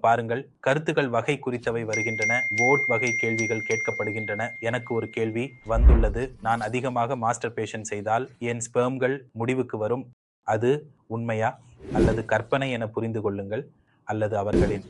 பாருங்கள் கருத்துக்கள் வகை குறித்தவை வருகின்றன. ஓட் வகை கேள்விகள் கேட்கப்படுகின்றன. எனக்கு ஒரு கேள்வி வந்துள்ளது. நான் அதிகமாக மாஸ்டர் பேஷன் செய்தால் என் ஸ்பெர்ம்கள் முடிவுக்கு வரும். அது உண்மையா அல்லது கற்பனை என புரிந்து கொள்ளுங்கள் அல்லது அவர்களின்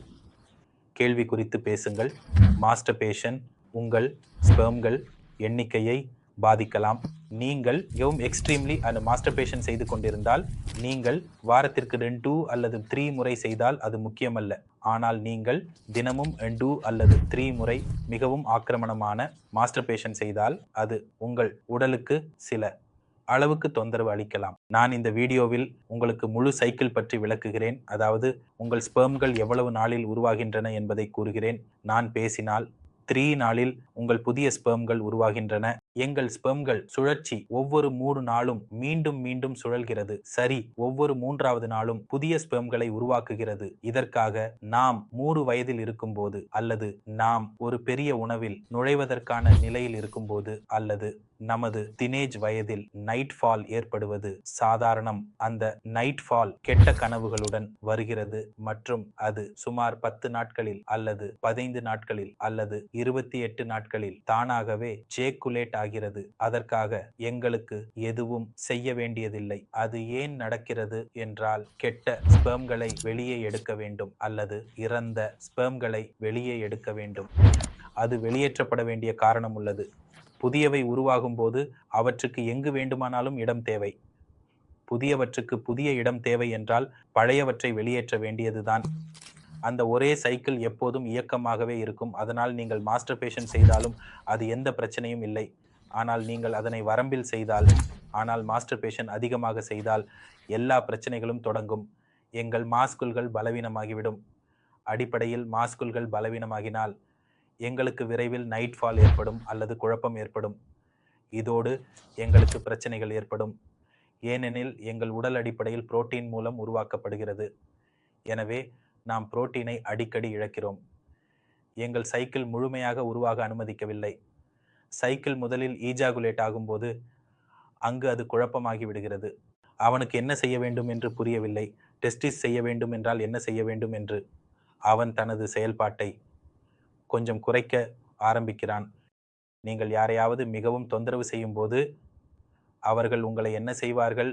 கேள்வி குறித்து பேசுங்கள். மாஸ்டர் பேஷன் உங்கள் ஸ்பெர்ம்கள் எண்ணிக்கையை பாதிக்கலாம். நீங்கள் மிகவும் எக்ஸ்ட்ரீம்லி அந்த மாஸ்டர்பேஷன் செய்து கொண்டிருந்தால் நீங்கள் வாரத்திற்கு ரெண்டு அல்லது த்ரீ முறை செய்தால் அது முக்கியமல்ல. ஆனால் நீங்கள் தினமும் ரெண்டு அல்லது த்ரீ முறை மிகவும் ஆக்கிரமணமான மாஸ்டர்பேஷன் செய்தால் அது உங்கள் உடலுக்கு சில அளவுக்கு தொந்தரவு அளிக்கலாம். நான் இந்த வீடியோவில் உங்களுக்கு முழு சைக்கிள் பற்றி விளக்குகிறேன். அதாவது உங்கள் ஸ்பெர்ம்கள் எவ்வளவு நாளில் உருவாகின்றன என்பதை கூறுகிறேன். நான் பேசினால் த்ரீ நாளில் உங்கள் புதிய ஸ்பெர்ம்கள் உருவாகின்றன. எங்கள் ஸ்பெம்கள் சுழற்சி ஒவ்வொரு மூணு நாளும் மீண்டும் மீண்டும் சுழல்கிறது. சரி ஒவ்வொரு மூன்றாவது நாளும் புதிய ஸ்பெம்களை உருவாக்குகிறது. இதற்காக நாம் மூன்று வயதில் இருக்கும்போது அல்லது நாம் ஒரு பெரிய உணவில் நுழைவதற்கான நிலையில் இருக்கும்போது அல்லது நமது தினேஜ் வயதில் நைட் ஃபால் ஏற்படுவது சாதாரணம். அந்த நைட் ஃபால் கெட்ட கனவுகளுடன் வருகிறது மற்றும் அது சுமார் பத்து நாட்களில் அல்லது பதினைந்து நாட்களில் அல்லது இருபத்தி எட்டு நாட்களில் தானாகவே ஜேக்குலேட் ஆகிறது. அதற்காக எங்களுக்கு எதுவும் செய்ய வேண்டியதில்லை. அது ஏன் நடக்கிறது என்றால் கெட்ட ஸ்பெர்ம்களை வெளியே எடுக்க வேண்டும் அல்லது இறந்த ஸ்பெர்ம்களை வெளியே எடுக்க வேண்டும். அது வெளியேற்றப்பட வேண்டிய காரணம் உள்ளது. புதியவை உருவாகும் போது அவற்றுக்கு எங்கு வேண்டுமானாலும் இடம் தேவை. புதியவற்றுக்கு புதிய இடம் தேவை என்றால் பழையவற்றை வெளியேற்ற வேண்டியதுதான். அந்த ஒரே சைக்கிள் எப்போதும் இயக்கமாகவே இருக்கும். அதனால் நீங்கள் மாஸ்டர் பேஷன் செய்தாலும் அது எந்த பிரச்சனையும் இல்லை. ஆனால் நீங்கள் அதனை வரம்பில் செய்தால் ஆனால் மாஸ்டர் பேஷன் அதிகமாக செய்தால் எல்லா பிரச்சனைகளும் தொடங்கும். எங்கள் மாஸ்குல்கள் பலவீனமாகிவிடும். அடிப்படையில் மாஸ்குல்கள் பலவீனமாகினால் எங்களுக்கு விரைவில் நைட் ஃபால் ஏற்படும் அல்லது குழப்பம் ஏற்படும். இதோடு எங்களுக்கு பிரச்சனைகள் ஏற்படும். ஏனெனில் எங்கள் உடல் அடிப்படையில் புரோட்டீன் மூலம் உருவாக்கப்படுகிறது. எனவே நாம் புரோட்டீனை அடிக்கடி இழக்கிறோம். எங்கள் சைக்கிள் முழுமையாக உருவாக அனுமதிக்கவில்லை. சைக்கிள் முதலில் ஈஜாகுலேட் ஆகும்போது அங்கு அது குழப்பமாகி விடுகிறது. அவனுக்கு என்ன செய்ய வேண்டும் என்று புரியவில்லை. டெஸ்டிஸ் செய்ய வேண்டும் என்றால் என்ன செய்ய வேண்டும் என்று. அவன் தனது செயல்பாட்டை கொஞ்சம் குறைக்க ஆரம்பிக்கிறான். நீங்கள் யாரையாவது மிகவும் தொந்தரவு செய்யும்போது அவர்கள் உங்களை என்ன செய்வார்கள்?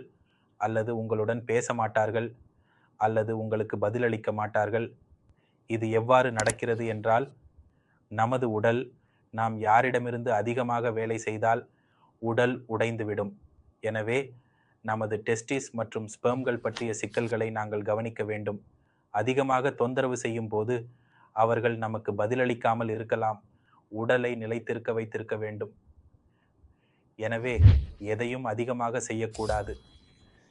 அல்லது உங்களுடன் பேச மாட்டார்கள்? அல்லது உங்களுக்கு பதிலளிக்க மாட்டார்கள்? இது எவ்வாறு நடக்கிறது என்றால் நமது உடல் நாம் யாரிடமிருந்து அதிகமாக வேலை செய்தால் உடல் உடைந்துவிடும். எனவே நமது டெஸ்டிஸ் மற்றும் ஸ்பெர்ம்கள் பற்றிய சிக்கல்களை நாங்கள் கவனிக்க வேண்டும். அதிகமாக தொந்தரவு செய்யும் போது அவர்கள் நமக்கு பதிலளிக்காமல் இருக்கலாம். உடலை நிலைத்திருக்க வைத்திருக்க வேண்டும். எனவே எதையும் அதிகமாக செய்யக்கூடாது.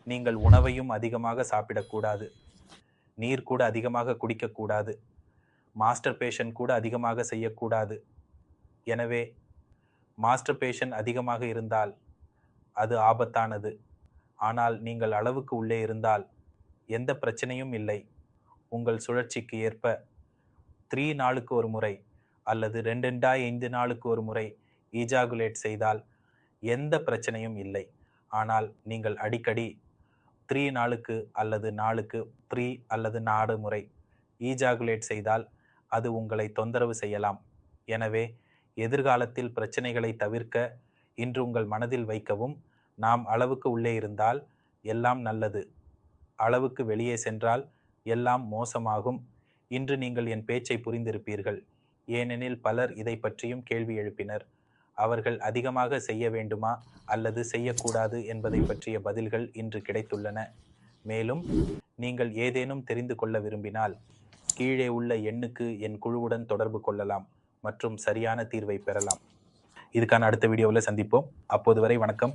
நீங்கள் உணவையும் அதிகமாக சாப்பிடக்கூடாது. நீர் கூட அதிகமாக குடிக்கக்கூடாது. மாஸ்டர் பேஷன் கூட அதிகமாக செய்யக்கூடாது. எனவே மாஸ்டர் பேஷன் அதிகமாக இருந்தால் அது ஆபத்தானது. ஆனால் நீங்கள் அளவுக்கு உள்ளே இருந்தால் எந்த பிரச்சனையும் இல்லை. உங்கள் சுழற்சிக்கு ஏற்ப த்ரீ நாளுக்கு ஒரு முறை அல்லது ரெண்டுண்டா ஐந்து நாளுக்கு ஒரு முறை ஈஜாகுலேட் செய்தால் எந்த பிரச்சனையும் இல்லை. ஆனால் நீங்கள் அடிக்கடி த்ரீ நாளுக்கு அல்லது நாளுக்கு த்ரீ அல்லது நாலு முறை ஈஜாகுலேட் செய்தால் அது உங்களை தொந்தரவு செய்யலாம். எனவே எதிர்காலத்தில் பிரச்சனைகளை தவிர்க்க இன்று உங்கள் மனதில் வைக்கவும். நாம் அளவுக்கு உள்ளே இருந்தால் எல்லாம் நல்லது. அளவுக்கு வெளியே சென்றால் எல்லாம் மோசமாகும். இன்று நீங்கள் என் பேச்சை புரிந்திருப்பீர்கள். ஏனெனில் பலர் இதை பற்றியும் கேள்வி எழுப்பினர். அவர்கள் அதிகமாக செய்ய வேண்டுமா அல்லது செய்யக்கூடாது என்பதை பற்றிய பதில்கள் இன்று கிடைத்துள்ளன. மேலும் நீங்கள் ஏதேனும் தெரிந்து கொள்ள விரும்பினால் கீழே உள்ள எண்ணுக்கு என் குழுவுடன் தொடர்பு கொள்ளலாம். மற்றும் சரியான தீர்வை பெறலாம். இதுக்கான அடுத்த வீடியோவில் சந்திப்போம். அப்போது வரை வணக்கம்.